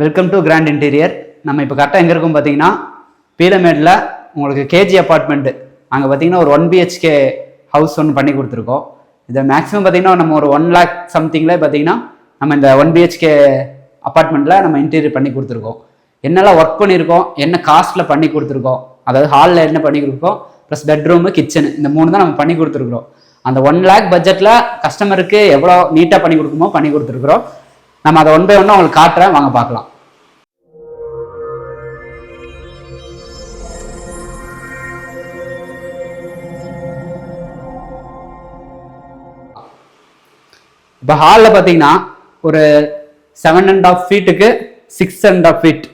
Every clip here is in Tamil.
வெல்கம் டு கிராண்ட் இன்டீரியர் நம்ம இப்போ கரெக்டாக எங்கே இருக்கோம் பார்த்தீங்கன்னா பீலமேடில் உங்களுக்கு கேஜி அப்பார்ட்மெண்ட்டு அங்கே பார்த்தீங்கன்னா ஒரு ஒன் பிஹெச்கே ஹவுஸ் ஒன்று பண்ணி கொடுத்துருக்கோம். இதை மேக்ஸிமம் பார்த்தீங்கன்னா நம்ம ஒரு ஒன் லேக் சம்திங்கில் பார்த்தீங்கன்னா நம்ம இந்த ஒன் பிஹெச்கே அப்பார்ட்மெண்ட்டில் நம்ம இன்டீரியர் பண்ணி கொடுத்துருக்கோம். என்னெல்லாம் ஒர்க் பண்ணியிருக்கோம் என்ன காஸ்ட்டில் பண்ணி கொடுத்துருக்கோம் அதாவது ஹாலில் என்ன பண்ணி கொடுக்கோம் ப்ளஸ் பெட்ரூமு கிச்சனு இந்த மூணு தான் நம்ம பண்ணி கொடுத்துருக்குறோம். அந்த ஒன் லேக் பட்ஜெட்டில் கஸ்டமருக்கு எவ்வளோ நீட்டாக பண்ணி கொடுக்குமோ பண்ணி கொடுத்துருக்குறோம். நம்ம அதை ஒன் பை ஒன்று உங்களுக்கு காட்டுறேன். வாங்க பார்க்கலாம். இப்போ ஹாலில் பார்த்தீங்கன்னா ஒரு செவன் அண்ட் ஆஃப் ஃபீட்டுக்கு சிக்ஸ் அண்ட் ஆஃப் ஃபீட்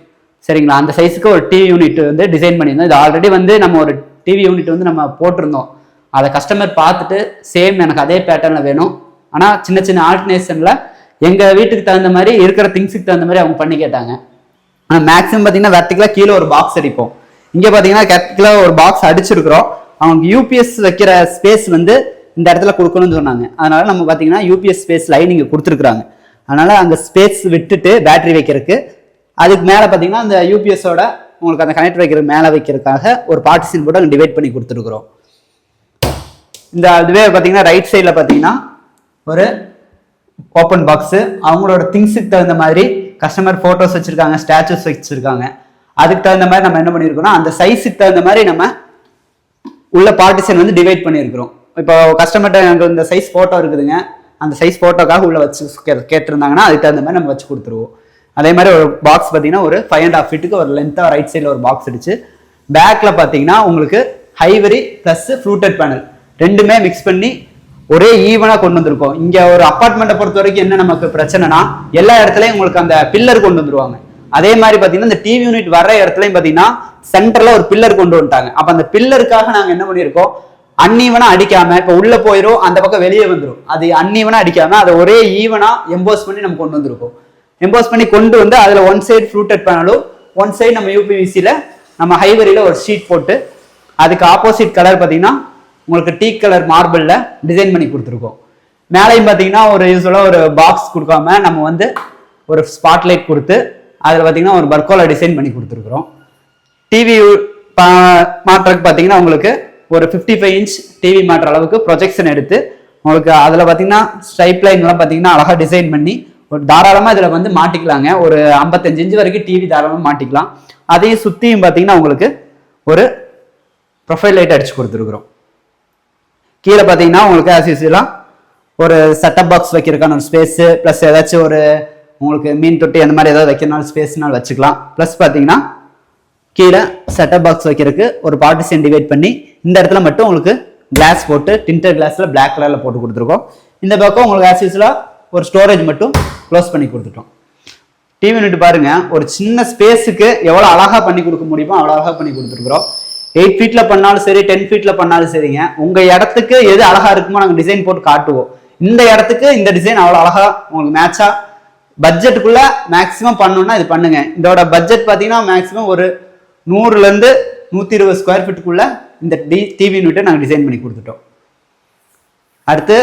சரிங்களா? அந்த சைஸுக்கு ஒரு டிவி யூனிட் வந்து டிசைன் பண்ணியிருந்தோம். இது ஆல்ரெடி வந்து நம்ம ஒரு டிவி யூனிட் வந்து நம்ம போட்டிருந்தோம். அதை கஸ்டமர் பார்த்துட்டு சேம் எனக்கு அதே பேட்டர்னில் வேணும். ஆனால் சின்ன சின்ன ஆல்டர்னேஷனில் எங்கள் வீட்டுக்கு தகுந்த மாதிரி இருக்கிற திங்ஸுக்கு தகுந்த மாதிரி அவங்க பண்ணி கேட்டாங்க. ஆனால் மேக்ஸிமம் பார்த்தீங்கன்னா வெர்டிக்கலாக கீழே ஒரு பாக்ஸ் அடிப்போம். இங்கே பார்த்தீங்கன்னா கரெக்டில் ஒரு பாக்ஸ் அடிச்சிருக்கிறோம். அவங்க யூபிஎஸ் வைக்கிற ஸ்பேஸ் வந்து இந்த இடத்துல கொடுக்கணும்னு சொன்னாங்க. அதனால நம்ம பார்த்தீங்கன்னா யூபிஎஸ் ஸ்பேஸ் லைன் இங்கே கொடுத்துருக்குறாங்க. அதனால அங்கே ஸ்பேஸ் விட்டுட்டு பேட்டரி வைக்கிறதுக்கு அதுக்கு மேலே பார்த்தீங்கன்னா அந்த யூபிஎஸோட உங்களுக்கு அந்த கனெக்ட் வைக்கிற மேலே வைக்கிறதுக்காக ஒரு பார்ட்டிஷன் போட்டு அங்கே டிவைட் பண்ணி கொடுத்துருக்குறோம். இந்த இதுவே பார்த்தீங்கன்னா ரைட் சைடில் பார்த்தீங்கன்னா ஒரு ஓப்பன் பாக்ஸு அவங்களோட திங்ஸுக்கு தகுந்த மாதிரி கஸ்டமர் ஃபோட்டோஸ் வச்சுருக்காங்க ஸ்டாச்சுஸ் வச்சுருக்காங்க. அதுக்கு தகுந்த மாதிரி நம்ம என்ன பண்ணியிருக்கோம்னா அந்த சைஸுக்கு தகுந்த மாதிரி நம்ம உள்ள பார்ட்டிஷன் வந்து டிவைட் பண்ணியிருக்கிறோம் இப்போ கஸ்டமர்கிட்ட எனக்கு இந்த சைஸ் ஃபோட்டோ இருக்குதுங்க. அந்த சைஸ் ஃபோட்டோக்காக உள்ள வச்சு கே- கேட்டிருந்தாங்கன்னா அதுக்கு தகுந்த மாதிரி நம்ம வச்சு கொடுத்துருவோம். அதே மாதிரி ஒரு பாக்ஸ் பார்த்தீங்கன்னா ஒரு ஃபைவ் அண்ட் ஆஃப் ஃபீட்டுக்கு ஒரு லென்த்தாக ரைட் சைடில் ஒரு பாக்ஸ் அடிச்சு பேக்கில் பார்த்தீங்கன்னா உங்களுக்கு ஹைவரி ப்ளஸ் ஃப்ளூட்டட் பேனல் ரெண்டுமே மிக்ஸ் பண்ணி ஒரே ஈவனாக கொண்டு வந்திருக்கோம். இங்கே ஒரு அப்பார்ட்மெண்ட்டை பொறுத்த வரைக்கும் என்ன நமக்கு பிரச்சனைனா எல்லா இடத்துலையும் உங்களுக்கு அந்த பில்லர் கொண்டு வந்துருவாங்க. அதே மாதிரி பார்த்தீங்கன்னா இந்த டிவி யூனிட் வர்ற இடத்துலையும் பார்த்தீங்கன்னா சென்டர்ல ஒரு பில்லர் கொண்டு வந்துட்டாங்க. அப்போ அந்த பில்லருக்காக நாங்கள் என்ன பண்ணியிருக்கோம் அன்னீவனா அடிக்காம இப்போ உள்ள போயிரும் அந்த பக்கம் வெளியே வந்துரும். அது அன்னீவனா அடிக்காம அதை ஒரே ஈவனா எம்போஸ் பண்ணி நம்ம கொண்டு வந்திருக்கோம். எம்போஸ் பண்ணி கொண்டு வந்து அதுல ஒன் சைடு ஃப்ளூட்டட் பேனலும் ஒன் சைடு நம்ம யூபிவிசியில நம்ம ஹைவரியில் ஒரு ஷீட் போட்டு அதுக்கு ஆப்போசிட் கலர் பாத்தீங்கன்னா உங்களுக்கு டீ கலர் மார்பிளில் டிசைன் பண்ணி கொடுத்துருக்கோம். மேலையும் பார்த்தீங்கன்னா ஒரு யூஸ்வலாக ஒரு பாக்ஸ் கொடுக்காம நம்ம வந்து ஒரு ஸ்பாட்லைட் கொடுத்து அதில் பார்த்தீங்கன்னா ஒரு பர்கோலா டிசைன் பண்ணி கொடுத்துருக்குறோம். டிவி மாற்றுறதுக்கு பார்த்தீங்கன்னா உங்களுக்கு ஒரு ஃபிஃப்டி ஃபைவ் இன்ச் டிவி மாட்டுற அளவுக்கு ப்ரொஜெக்ஷன் எடுத்து உங்களுக்கு அதில் பார்த்தீங்கன்னா ஸ்ட்ரைப் லைன்லாம் பார்த்தீங்கன்னா அழகாக டிசைன் பண்ணி ஒரு தாராளமாக இதில் வந்து மாட்டிக்கலாங்க. ஒரு ஐம்பத்தஞ்சு இன்ச் வரைக்கும் டிவி தாராளமாக மாட்டிக்கலாம். அதையும் சுற்றியும் பார்த்தீங்கன்னா உங்களுக்கு ஒரு ப்ரொஃபைல் லைட் அடிச்சு கொடுத்துருக்குறோம். கீழே பார்த்தீங்கன்னா உங்களுக்கு ஆஸ் ஒரு செட்டப் பாக்ஸ் வைக்கிறதுக்கான ஒரு ஸ்பேஸு ப்ளஸ் ஏதாச்சும் ஒரு உங்களுக்கு மீன் தொட்டி அந்த மாதிரி ஏதாவது வைக்கிறனாலும் ஸ்பேஸ்னாலும் வச்சுக்கலாம். ப்ளஸ் பார்த்தீங்கன்னா கீழே செட்டப் பாக்ஸ் வைக்கிறதுக்கு ஒரு பார்ட்டிஷன் டிவைட் பண்ணி இந்த இடத்துல மட்டும் உங்களுக்கு கிளாஸ் போட்டு டின்டர் கிளாஸில் பிளாக் கலரில் போட்டு கொடுத்துருக்கோம். இந்த பக்கம் உங்களுக்கு ஆஸ் ஒரு ஸ்டோரேஜ் மட்டும் க்ளோஸ் பண்ணி கொடுத்துட்டோம். டிவி யூனிட் பாருங்க. ஒரு சின்ன ஸ்பேஸுக்கு எவ்வளோ அழகாக பண்ணி கொடுக்க முடியுமோ அவ்வளோ அழகாக பண்ணி கொடுத்துருக்குறோம். எயிட் ஃபீட்ல பண்ணாலும் சரி டென் ஃபீட்ல பண்ணாலும் சரிங்க. உங்க இடத்துக்கு எது அழகா இருக்குமோ நாங்கள் டிசைன் போட்டு காட்டுவோம். இந்த இடத்துக்கு இந்த டிசைன் அவ்வளோ அழகா உங்களுக்கு மேட்சா பட்ஜெட்டுக்குள்ள மேக்ஸிமம் பண்ணணும்னா இது பண்ணுங்க. இதோட பட்ஜெட் பார்த்தீங்கன்னா மேக்ஸிமம் ஒரு நூறுல இருந்து நூத்தி இருபது ஸ்கொயர் ஃபீட்டுக்குள்ள இந்த டி டிவி யூனிட்டை நாங்கள் டிசைன் பண்ணி கொடுத்துட்டோம். அடுத்து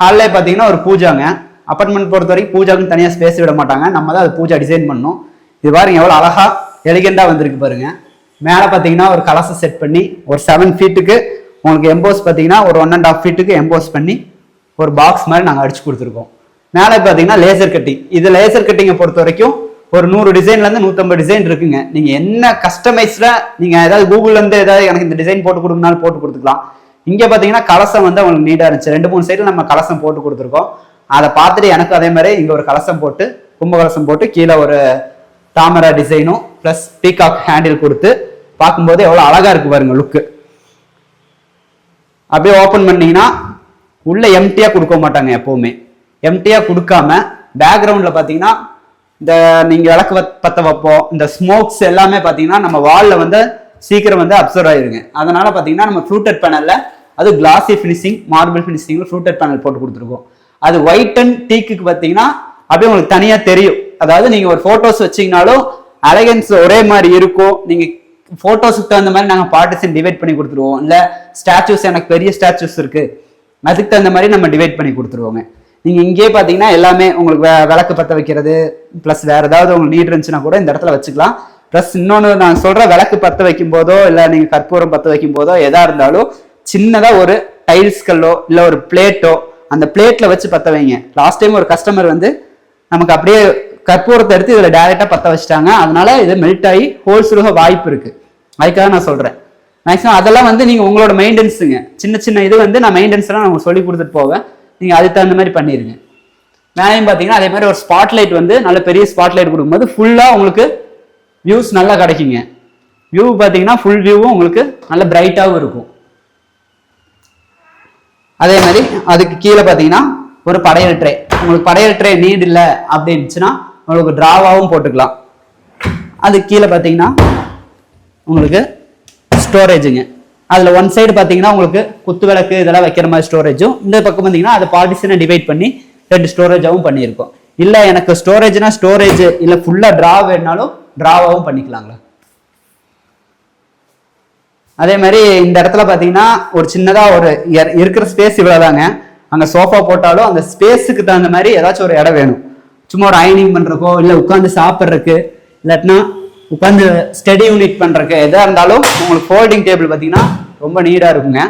ஹாலில் பார்த்தீங்கன்னா ஒரு பூஜாங்க. அப்பார்ட்மெண்ட் பொறுத்த வரைக்கும் பூஜாக்குன்னு தனியாக ஸ்பேஸ் விட மாட்டாங்க. நம்ம தான் அது பூஜா டிசைன் பண்ணணும். இது பாருங்க எவ்வளோ அழகாக எலிகெண்டாக வந்திருக்கு பாருங்கள் மேலே பார்த்தீங்கன்னா ஒரு கலசம் செட் பண்ணி ஒரு செவன் ஃபீட்டுக்கு உங்களுக்கு எம்போஸ் பார்த்தீங்கன்னா ஒரு ஒன் அண்ட் ஆஃப் ஃபீட்டுக்கு எம்போஸ் பண்ணி ஒரு பாக்ஸ் மாதிரி நாங்கள் அடிச்சு கொடுத்துருக்கோம். மேலே பார்த்தீங்கன்னா லேசர் கட்டிங் இது லேசர் கட்டிங்கை பொறுத்த வரைக்கும் ஒரு நூறு டிசைன்லேருந்து நூற்றம்பது டிசைன் இருக்குங்க. நீங்கள் என்ன கஸ்டமைஸில் நீங்கள் ஏதாவது கூகுள்லேருந்து ஏதாவது எனக்கு இந்த டிசைன் போட்டு கொடுங்கனாலும் போட்டு கொடுத்துக்கலாம். இங்கே பார்த்தீங்கன்னா கலசம் வந்து அவங்களுக்கு நீட்டாக இருந்துச்சு. ரெண்டு மூணு சைடில் நம்ம கலசம் போட்டு கொடுத்துருக்கோம். அதை பார்த்துட்டு எனக்கு அதே மாதிரி இங்கே ஒரு கலசம் போட்டு கும்பகலசம் போட்டு கீழே ஒரு தாமரை டிசைனும் ப்ளஸ் பீகாக் ஹேண்டில் கொடுத்து பார்க்கும்போது எவ்வளோ அழகாக இருக்கு பாருங்க லுக்கு அப்படியே ஓப்பன் பண்ணீங்கன்னா உள்ளே எம்டியாக கொடுக்க மாட்டாங்க எப்போவுமே. எம்டியாக கொடுக்காம பேக்ரவுண்டில் பார்த்தீங்கன்னா இந்த நீங்கள் விளக்கு பற்ற வைப்போம் இந்த ஸ்மோக்ஸ் எல்லாமே பார்த்தீங்கன்னா நம்ம வாலில் வந்து சீக்கிரம் வந்து அப்சர்வ் ஆயிருங்க. அதனால பார்த்தீங்கன்னா நம்ம ஃப்ளூட்டட் பேனலில் அது கிளாசி ஃபினிஷிங் மார்பிள் ஃபினிஷிங்கில் ஃப்ளூட்டட் பேனல் போட்டு கொடுத்துருக்கோம். அது ஒயிட் அண்ட் டீக்குக்கு பார்த்தீங்கன்னா அப்படியே உங்களுக்கு தனியாக தெரியும். அதாவது நீங்கள் ஒரு ஃபோட்டோஸ் வச்சீங்கனாலும் அலகன்ஸ் ஒரே மாதிரி இருக்கும். நீங்கள் ஃபோட்டோஸுக்கு தகுந்த மாதிரி நாங்கள் பார்ட்டிசன் டிவைட் பண்ணி கொடுத்துருவோம். இல்லை ஸ்டாச்சூஸ் எனக்கு பெரிய ஸ்டாச்சூஸ் இருக்கு. அதுக்கு தகுந்த மாதிரி நம்ம டிவைட் பண்ணி கொடுத்துருவோங்க. நீங்கள் இங்கேயே பார்த்தீங்கன்னா எல்லாமே உங்களுக்கு விளக்கு பற்ற வைக்கிறது ப்ளஸ் வேற ஏதாவது உங்களுக்கு நீட் இருந்துச்சுன்னா கூட இந்த இடத்துல வச்சுக்கலாம். ப்ளஸ் இன்னொன்று நான் சொல்ற விளக்கு பற்ற வைக்கும் போதோ இல்லை நீங்கள் கற்பூரம் பற்ற வைக்கும் போதோ எதா இருந்தாலும் சின்னதாக ஒரு டைல்ஸ்களோ இல்லை ஒரு பிளேட்டோ அந்த பிளேட்டில் வச்சு பற்ற வைங்க. லாஸ்ட் டைம் ஒரு கஸ்டமர் வந்து நமக்கு அப்படியே கற்பூரத்தை எடுத்து இதில் டேரெக்டாக பற்ற வச்சுட்டாங்க. அதனால இது மெல்ட் ஆகி ஹோல்ஸ் உருக வாய்ப்பு இருக்குது அதுக்காக நான் சொல்கிறேன் மேக்ஸிமம் அதெல்லாம் வந்து நீங்கள் உங்களோட மெயின்டெனன்ஸுங்க சின்ன சின்ன இது வந்து நான் மெயின்டெனன்ஸ்லாம் நான் உங்களுக்கு சொல்லி கொடுத்துட்டு போவேன். நீங்கள் அதுக்கு தகுந்த மாதிரி பண்ணிடுங்க மேலேயும் பார்த்தீங்கன்னா அதே மாதிரி ஒரு ஸ்பாட் லைட் வந்து நல்ல பெரிய ஸ்பாட் லைட் கொடுக்கும்போது ஃபுல்லாக உங்களுக்கு வியூஸ் நல்லா கிடைக்குங்க. வியூ பார்த்தீங்கன்னா ஃபுல் வியூவும் உங்களுக்கு நல்ல பிரைட்டாகவும் இருக்கும். அதே மாதிரி அதுக்கு கீழே பார்த்தீங்கன்னா ஒரு படையல் ட்ரே உங்களுக்கு படையல் ட்ரே நீட் இல்லை அப்படின்னுச்சுன்னா உங்களுக்கு ட்ராவாகவும் போட்டுக்கலாம். அது கீழே பார்த்தீங்கன்னா உங்களுக்கு ஸ்டோரேஜுங்க அதில் ஒன் சைடு பார்த்தீங்கன்னா உங்களுக்கு குத்து விளக்கு இதெல்லாம் வைக்கிற மாதிரி ஸ்டோரேஜும் இந்த பக்கம் பார்த்தீங்கன்னா அதை பார்ட்டிஷனை டிவைட் பண்ணி ரெண்டு ஸ்டோரேஜாகவும் பண்ணியிருக்கோம். இல்லை எனக்கு ஸ்டோரேஜ்னா ஸ்டோரேஜ் இல்லை ஃபுல்லாக ட்ரா வேணுனாலும் ட்ராவாகவும் பண்ணிக்கலாங்களா? அதே மாதிரி இந்த இடத்துல பார்த்தீங்கன்னா ஒரு சின்னதாக ஒரு இருக்கிற ஸ்பேஸ் இவ்வளோதாங்க அங்கே சோஃபா போட்டாலும் அந்த ஸ்பேஸுக்கு தகுந்த மாதிரி ஏதாச்சும் ஒரு இடம் வேணும். சும்மா ஒரு அயனிங் பண்ணுறக்கோ இல்லை உட்காந்து சாப்பிட்றதுக்கு இல்லாட்டினா உட்காந்து ஸ்டடி யூனிட் பண்ணுறக்கு எதாக இருந்தாலும் உங்களுக்கு ஃபோல்டிங் டேபிள் பார்த்தீங்கன்னா ரொம்ப நீடாக இருக்குங்க.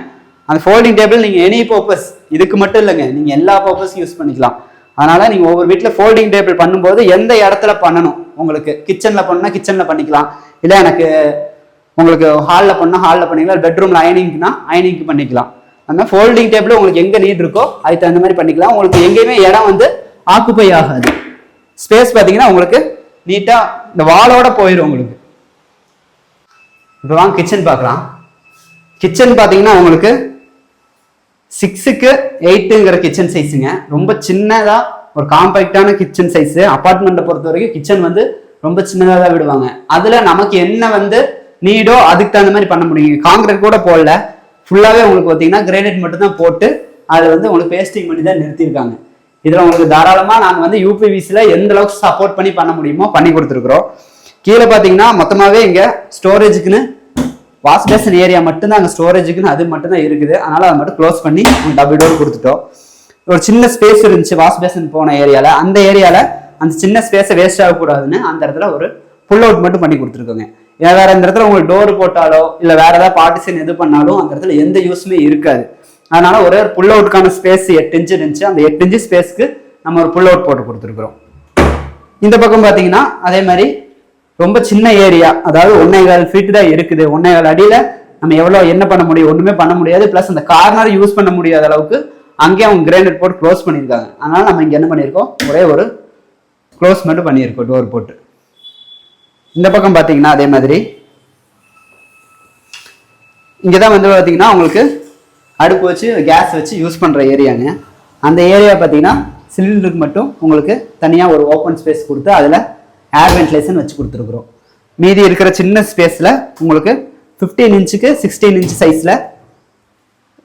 அந்த ஃபோல்டிங் டேபிள் நீங்கள் எனி பர்பஸ் இதுக்கு மட்டும் இல்லைங்க. நீங்கள் எல்லா பர்பஸும் யூஸ் பண்ணிக்கலாம். அதனால நீங்கள் ஒவ்வொரு வீட்டில் ஃபோல்டிங் டேபிள் பண்ணும்போது எந்த இடத்துல பண்ணணும்? உங்களுக்கு கிச்சனில் பண்ணால் கிச்சனில் பண்ணிக்கலாம். இல்லை எனக்கு உங்களுக்கு ஹாலில் பண்ணால் ஹாலில் பண்ணிக்கலாம். பெட்ரூமில் அயனிங்னா அயனிங்க்கு பண்ணிக்கலாம். அந்த ஃபோல்டிங் டேபிள் உங்களுக்கு எங்கே நீட் இருக்கோ அதுக்கு தகுந்த மாதிரி பண்ணிக்கலாம். உங்களுக்கு எங்கேயுமே இடம் வந்து ஆக்குப்பை ஆகாது. ஸ்பேஸ் பார்த்தீங்கன்னா உங்களுக்கு நீட்டாக இந்த வாலோட போயிடும் உங்களுக்கு. இப்போ வாங்க கிச்சன் பார்க்கலாம். கிச்சன் பார்த்தீங்கன்னா உங்களுக்கு சிக்ஸுக்கு எயிட்டுங்கிற கிச்சன் சைஸுங்க ரொம்ப சின்னதாக ஒரு காம்பேக்டான கிச்சன் சைஸு அப்பார்ட்மெண்ட்டை பொறுத்த வரைக்கும் கிச்சன் வந்து ரொம்ப சின்னதாக தான் விடுவாங்க. அதில் நமக்கு என்ன வந்து நீடோ அதுக்கு தகுந்த மாதிரி பண்ண முடியும். காங்கிரீட் கூட போடல. ஃபுல்லாகவே உங்களுக்கு பார்த்தீங்கன்னா கிரேனைட் மட்டும் தான் போட்டு அதை வந்து உங்களுக்கு பேஸ்டிங் பண்ணி தான் நிறுத்தியிருக்காங்க. இதில் உங்களுக்கு தாராளமாக நாங்கள் வந்து யூபிவிசியில் எந்த அளவுக்கு சப்போர்ட் பண்ணி பண்ண முடியுமோ பண்ணி கொடுத்துருக்குறோம். கீழே பார்த்தீங்கன்னா மொத்தமாகவே இங்கே ஸ்டோரேஜுக்குன்னு வாஷ் பேசன் ஏரியா மட்டும்தான் அங்கே ஸ்டோரேஜுக்குன்னு அது மட்டும்தான் இருக்குது. அதனால் அதை மட்டும் க்ளோஸ் பண்ணி டபுள் டோர் கொடுத்துட்டோம். ஒரு சின்ன ஸ்பேஸ் இருந்துச்சு வாஷ் பேசன் போன ஏரியாவில் அந்த ஏரியாவில் அந்த சின்ன ஸ்பேஸை வேஸ்ட் ஆகக்கூடாதுன்னு அந்த இடத்துல ஒரு புல் அவுட் மட்டும் பண்ணி கொடுத்துருக்கோங்க. ஏன் வேற இந்த இடத்துல உங்களுக்கு டோர் போட்டாலோ இல்லை வேற ஏதாவது பார்ட்டிஷன் எது பண்ணாலும் அந்த இடத்துல எந்த யூஸுமே இருக்காது. அதனால ஒரே ஒரு புல் அவுட்டுக்கான ஸ்பேஸ் எட்டு இன்ச்சு இருந்துச்சு அந்த எட்டு இன்ச்சு ஸ்பேஸ்க்கு நம்ம ஒரு புல் அவுட் போட்டு கொடுத்துருக்குறோம். இந்த பக்கம் பார்த்தீங்கன்னா அதே மாதிரி ரொம்ப சின்ன ஏரியா அதாவது ஒன்னே கால் ஃபீட் தான் இருக்குது. ஒன்னே கால் அடியில் நம்ம எவ்வளோ என்ன பண்ண முடியும்? ஒன்றுமே பண்ண முடியாது. ப்ளஸ் அந்த கார்னர் யூஸ் பண்ண முடியாத அளவுக்கு அங்கேயே அவங்க கிரைண்டர் போட்டு க்ளோஸ் பண்ணியிருக்காங்க. அதனால நம்ம இங்கே என்ன பண்ணியிருக்கோம்? ஒரே ஒரு க்ளோஸ் மட்டும் பண்ணியிருக்கோம் டோர் போட்டு. இந்த பக்கம் பார்த்தீங்கன்னா அதே மாதிரி. இங்கே தான் வந்து பார்த்தீங்கன்னா உங்களுக்கு அடுப்பு வச்சு கேஸ் வச்சு யூஸ் பண்ணுற ஏரியாங்க அந்த ஏரியா பார்த்தீங்கன்னா சிலிண்டருக்கு மட்டும் உங்களுக்கு தனியாக ஒரு ஓப்பன் ஸ்பேஸ் கொடுத்து அதில் ஏர் வென்டிலேஷன் வச்சு கொடுத்துருக்குறோம். மீதி இருக்கிற சின்ன ஸ்பேஸில் உங்களுக்கு 15 இன்ச்சுக்கு சிக்ஸ்டீன் இன்ச் சைஸில்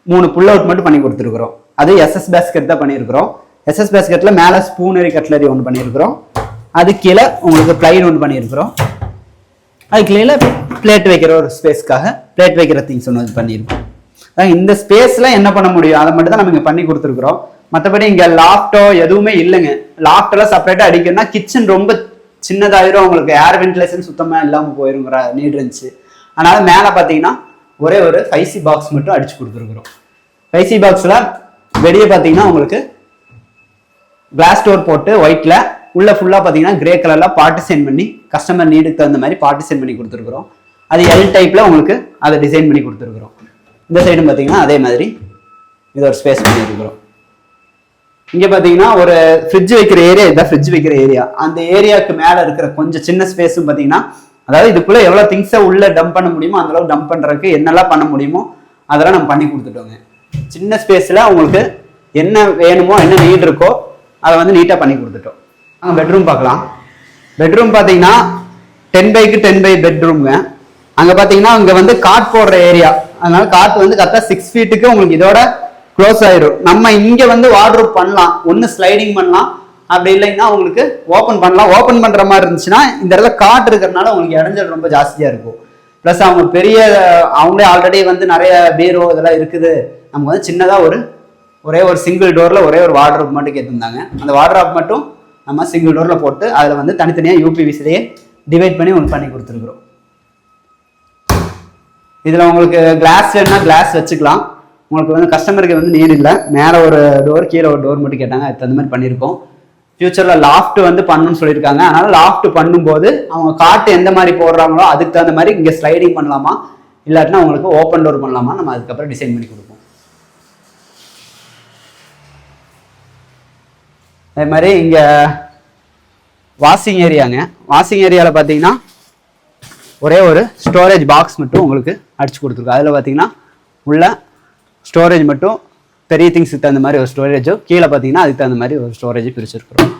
மூணு புல் அவுட் மட்டும் பண்ணி கொடுத்துருக்குறோம். அது எஸ்எஸ் பேஸ்கெட் தான் பண்ணியிருக்கிறோம் எஸ்எஸ் பேஸ்கெட்டில் மேலே ஸ்பூனரி கட்லரி ஒன்று பண்ணியிருக்கிறோம் அது கீழே உங்களுக்கு ப்ளைன் ஒன்று பண்ணியிருக்கிறோம் அதுக்கு கீழே பிளேட் வைக்கிற ஒரு ஸ்பேஸ்க்காக பிளேட் வைக்கிற திங்ஸ் ஒன்று பண்ணியிருக்கோம் இந்த ஸ்பேஸில் என்ன பண்ண முடியும்? அதை மட்டும் தான் நம்ம இங்கே பண்ணி கொடுத்துருக்குறோம். மற்றபடி இங்கே லாஃப்டோ எதுவுமே இல்லைங்க. லாஃப்டெல்லாம் செப்பரேட்டா அடிக்கணும்னா கிச்சன் ரொம்ப சின்னதாயிரும். உங்களுக்கு ஏர் வென்டிலேஷன் சுத்தமாக இல்லாமல் போயிருங்கிற நீட் இருந்துச்சு. அதனால மேலே பார்த்தீங்கன்னா ஒரே ஒரு ஃபைசி பாக்ஸ் மட்டும் அடிச்சு கொடுத்துருக்குறோம். ஃபைசி பாக்ஸில் வெளியே பார்த்தீங்கன்னா உங்களுக்கு கிளாஸ் டோர் போட்டு ஒயிட்ல உள்ள ஃபுல்லா பாத்தீங்கன்னா கிரே கலர்ல பார்ட்டிசைன் பண்ணி கஸ்டமர் நீடுக்கு தகுந்த மாதிரி பார்ட்டிசைன் பண்ணி கொடுத்துருக்குறோம். அது எல் டைப்ல உங்களுக்கு அதை டிசைன் பண்ணி கொடுத்துருக்குறோம். இந்த சைடும் பார்த்தீங்கன்னா அதே மாதிரி இது ஒரு ஸ்பேஸ் பண்ணியிருக்கிறோம் இங்கே பார்த்தீங்கன்னா ஒரு ஃப்ரிட்ஜ் வைக்கிற ஏரியா இதான் ஃப்ரிட்ஜ் வைக்கிற ஏரியா அந்த ஏரியாவுக்கு மேலே இருக்கிற கொஞ்சம் சின்ன ஸ்பேஸும் பார்த்தீங்கன்னா அதாவது இதுக்குள்ளே எவ்வளோ திங்ஸை உள்ள டம்ப் பண்ண முடியுமோ அந்தளவுக்கு டம்ப் பண்ணுறதுக்கு என்னெல்லாம் பண்ண முடியுமோ அதெல்லாம் நம்ம பண்ணி கொடுத்துட்டோங்க. சின்ன ஸ்பேஸில் உங்களுக்கு என்ன வேணுமோ என்ன நீட் இருக்கோ அதை வந்து நீட்டாக பண்ணி கொடுத்துட்டோம். அங்கே பெட்ரூம் பார்க்கலாம். பெட்ரூம் பார்த்தீங்கன்னா டென் பைக்கு டென் பை பெட்ரூம்ங்க அங்கே பார்த்தீங்கன்னா இங்கே வந்து காட் போடுற ஏரியா அதனால காட் வந்து கரெக்டாக சிக்ஸ் ஃபீட்டுக்கு உங்களுக்கு இதோட க்ளோஸ் ஆயிரும். நம்ம இங்கே வந்து வார்ட்ரூப் பண்ணலாம். ஒன்று ஸ்லைடிங் பண்ணலாம். அப்படி இல்லைன்னா உங்களுக்கு ஓப்பன் பண்ணலாம். ஓப்பன் பண்ணுற மாதிரி இருந்துச்சுன்னா இந்த இடத்துல காட் இருக்கிறதுனால உங்களுக்கு இடைஞ்சல் ரொம்ப ஜாஸ்தியாக இருக்கும். ப்ளஸ் அவங்க பெரிய அவங்களே ஆல்ரெடி வந்து நிறைய பீரோ இதெல்லாம் இருக்குது. நமக்கு வந்து சின்னதாக ஒரு ஒரே ஒரு சிங்கிள் டோரில் ஒரே ஒரு வார்ட்ரோப் மட்டும் கேட்டிருந்தாங்க. அந்த வார்ட்ரோப் மட்டும் நம்ம சிங்கிள் டோரில் போட்டு அதில் வந்து தனித்தனியாக யூபிவிசிலேயே டிவைட் பண்ணி உங்களுக்கு பண்ணி கொடுத்துருக்குறோம். இதில் உங்களுக்கு கிளாஸ் வேணும்னா கிளாஸ் வச்சுக்கலாம். உங்களுக்கு வந்து கஸ்டமருக்கு வந்து நீர் இல்லை. மேலே ஒரு டோர் கீழே ஒரு டோர் மட்டும் கேட்டாங்க. அதுக்கு தகுந்த மாதிரி பண்ணியிருக்கோம். ஃபியூச்சரில் லாஃப்ட் வந்து பண்ணணும்னு சொல்லியிருக்காங்க. அதனால் லாஃப்ட் பண்ணும்போது அவங்க காட்டு எந்த மாதிரி போடுறாங்களோ அதுக்கு தகுந்த மாதிரி இங்கே ஸ்லைடிங் பண்ணலாமா? இல்லாட்டினா உங்களுக்கு ஓப்பன் டோர் பண்ணலாமா? நம்ம அதுக்கப்புறம் டிசைன் பண்ணி கொடுப்போம். அதே மாதிரி இங்கே வாஷிங் ஏரியாங்க வாஷிங் ஏரியாவில் பார்த்தீங்கன்னா ஒரே ஒரு ஸ்டோரேஜ் பாக்ஸ் மட்டும் உங்களுக்கு அடிச்சு கொடுத்துருக்கோம். அதில் பார்த்தீங்கன்னா உள்ள ஸ்டோரேஜ் மட்டும் பெரிய திங்ஸுக்கு தகுந்த மாதிரி ஒரு ஸ்டோரேஜோ கீழே பார்த்தீங்கன்னா அதுக்கு தகுந்த மாதிரி ஒரு ஸ்டோரேஜ் பிரிச்சிருக்கிறோம்.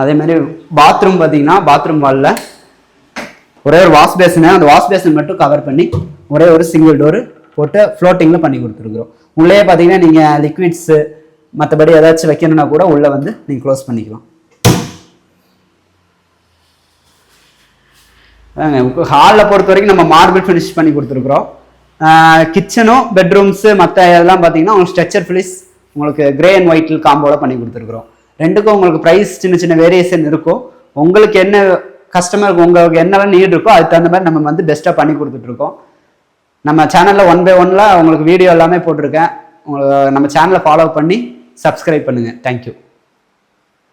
அதே மாதிரி பாத்ரூம் பார்த்தீங்கன்னா பாத்ரூம் வாலில் ஒரே ஒரு வாஷ் பேசினு அந்த வாஷ் பேசின் மட்டும் கவர் பண்ணி ஒரே ஒரு சிங்கிள் டோரு போட்டு ஃப்ளோட்டிங்கில் பண்ணி கொடுத்துருக்குறோம். உள்ளே பார்த்தீங்கன்னா நீங்கள் லிக்விட்ஸு மற்றபடி ஏதாச்சும் வைக்கணும்னா கூட உள்ளே வந்து நீங்கள் க்ளோஸ் பண்ணிக்கலாம். ஹாலில் பொறுத்த வரைக்கும் நம்ம மார்பிள் ஃபினிஷ் பண்ணி கொடுத்துருக்குறோம். கிச்சனும் பெட்ரூம்ஸு மற்ற இதெல்லாம் பார்த்தீங்கன்னா உங்களுக்கு ஸ்ட்ரெச்சர் ஃபினிஷ் உங்களுக்கு கிரே அண்ட் ஒயிட்டில் காம்போவில் பண்ணி கொடுத்துருக்குறோம். ரெண்டுக்கும் உங்களுக்கு ப்ரைஸ் சின்ன சின்ன வேரியேஷன் இருக்கும். உங்களுக்கு என்ன கஸ்டமருக்கு உங்களுக்கு என்னெல்லாம் நீட் இருக்கோ அதுக்கு தகுந்த மாதிரி நம்ம வந்து பெஸ்ட்டாக பண்ணி கொடுத்துட்ருக்கோம். நம்ம சேனலில் ஒன் பை ஒன்ல உங்களுக்கு வீடியோ எல்லாமே போட்டிருக்கேன். உங்களுக்கு நம்ம சேனலை ஃபாலோ பண்ணி சப்ஸ்கிரைப் பண்ணுங்கள் தேங்க்யூ